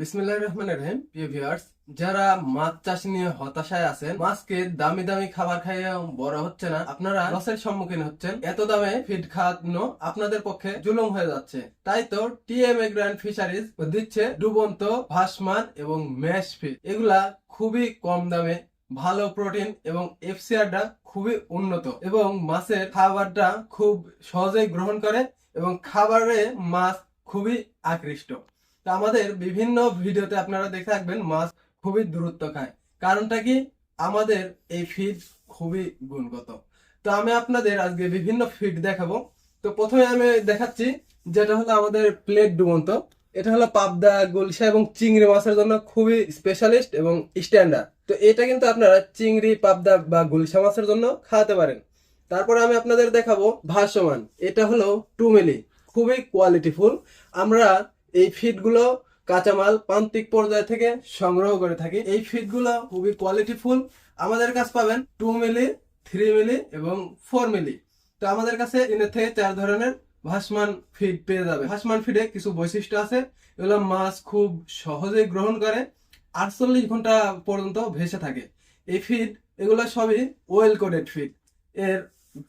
বিসমিল্লাহ রহমান যারা মাছ চাষ নিয়ে হতাশায় মাছকে দামি দামি খাবার খাইয়ে বড় হচ্ছে না, আপনারা সম্মুখীন হচ্ছেন। এত দামে ফিড খাওয়ানো আপনাদের পক্ষে জুলুম হয়ে যাচ্ছে। তাই তো টিএম গ্র্যান্ড ফিশারিজ দিচ্ছে ডুবন্ত ভাসমান এবং ম্যাশ ফিড এগুলা খুবই কম দামে ভালো প্রোটিন এবং এফসিআরটা খুবই উন্নত এবং মাছের খাবারটা খুব সহজেই গ্রহণ করে এবং খাবারে মাছ খুবই আকৃষ্ট। তো আমাদের বিভিন্ন ভিডিওতে আপনারা দেখে থাকবেন মাছ খুবই দূরত্ব খায় কারণটা কি? আমাদের এই ফিড খুবই গুণগত। তো আমি আপনাদের আজকে বিভিন্ন ফিড দেখাবো। তো প্রথমে আমি দেখাচ্ছি যেটা হলো আমাদের প্লেট ডুবন্ত। এটা হলো পাবদা, গুলশা এবং চিংড়ি মাছের জন্য খুবই স্পেশালিস্ট এবং স্ট্যান্ডার্ড তো এটা কিন্তু আপনারা চিংড়ি, পাবদা বা গুলশা মাছের জন্য খাওয়াতে পারেন। তারপরে আমি আপনাদের দেখাবো ভাসমান। এটা হলো টু মিলি খুবই কোয়ালিটিফুল আমরা এই ফিডগুলো কাঁচামাল প্রান্তিক পর্যায় থেকে সংগ্রহ করে থাকি। এই ফিডগুলো খুবই কোয়ালিটিফুল আমাদের কাছে পাবেন টু মিলি থ্রি মিলি এবং ফোর মিলি তো আমাদের কাছে তিনের থেকে চার ধরনের ভাসমান ফিড পেয়ে যাবে। ভাসমান ফিডে কিছু বৈশিষ্ট্য আছে। এগুলো মাছ খুব সহজেই গ্রহণ করে। আটচল্লিশ ঘণ্টা পর্যন্ত ভেসে থাকে। এই ফিড এগুলো সবই ওয়েল কোডেড ফিড এর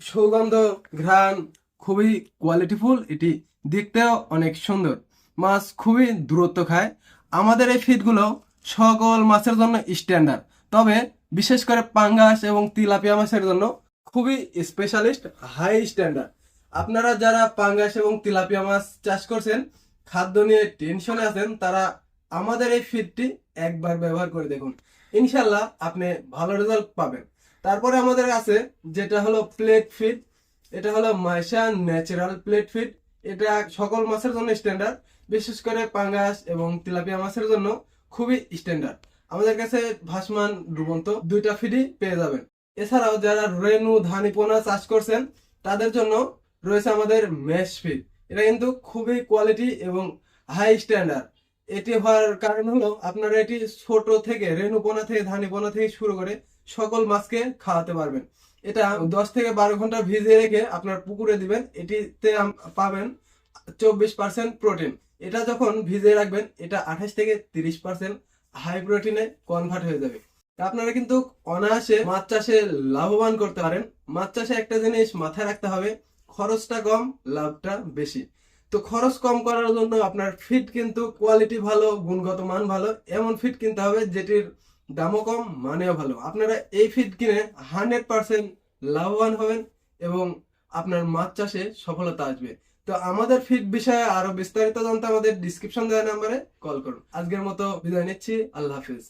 সুগন্ধ, ঘ্রাণ খুবই কোয়ালিটিফুল এটি দেখতেও অনেক সুন্দর। মাছ খুবই দূরত্ব খায়। আমাদের এই ফিডগুলো সকল মাছের জন্য স্ট্যান্ডার্ড তবে বিশেষ করে পাঙ্গাস এবং তিলাপিয়া মাছের জন্য খুবই স্পেশালিস্ট হাই স্ট্যান্ডার্ড আপনারা যারা পাঙ্গাস এবং তিলাপিয়া মাছ চাষ করছেন, খাদ্য নিয়ে টেনশনে আছেন, তারা আমাদের এই ফিডটি একবার ব্যবহার করে দেখুন। ইনশাল্লাহ আপনি ভালো রেজাল্ট পাবেন। তারপরে আমাদের আছে যেটা হলো প্লেট ফিড এটা হলো মাইশা ন্যাচারাল প্লেট ফিড এটা সকল মাছের জন্য স্ট্যান্ডার্ড বিশেষ করে পাঙ্গাস এবং তিলাপিয়া মাছের জন্য খুবই স্ট্যান্ডার্ড আমাদের কাছে ভাসমান, ডুবন্ত দুইটা ফিডই পেয়ে যাবেন। এছাড়াও যারা রেনু, ধানিপোনা চাষ করছেন, তাদের জন্য রয়েছে আমাদের মেশ ফিড এটা কিন্তু খুবই কোয়ালিটি এবং হাই স্ট্যান্ডার্ড এটি হওয়ার কারণ হলো আপনারা এটি ছোট থেকে রেণুপোনা থেকে, ধানিপোনা থেকে শুরু করে সকল মাছকে খাওয়াতে পারবেন। এটা দশ থেকে বারো ঘণ্টা ভিজিয়ে রেখে আপনার পুকুরে দিবেন। এটিতে পাবেন চব্বিশ পার্সেন্ট প্রোটিন এটা যখন ভিজিয়ে রাখবেন, এটা আঠাশ থেকে তিরিশ পার্সেন্ট হাই প্রোটিনে কনভার্ট হয়ে যাবে। আপনারা কিন্তু অনায়াসে মাছ চাষে লাভবান করতে পারেন। মাছ চাষে একটা জিনিস মাথায় রাখতে হবে, খরচটা কম, লাভটা বেশি। তো খরচ কম করার জন্য আপনার ফিট কিন্তু কোয়ালিটি ভালো, গুণগত মান ভালো, এমন ফিট কিনতে হবে যেটির দামও কম, মানেও ভালো। আপনারা এই ফিট কিনে হান্ড্রেড পার্সেন্ট লাভবান হবেন এবং আপনার মাছ চাষে সফলতা আসবে। তো আমাদের ফিট বিষয়ে আরও বিস্তারিত জানতে আমাদের ডিসক্রিপশন দেওয়া নাম্বারে কল করুন। আজকের মতো বিদায় নিচ্ছি। আল্লাহ হাফিজ।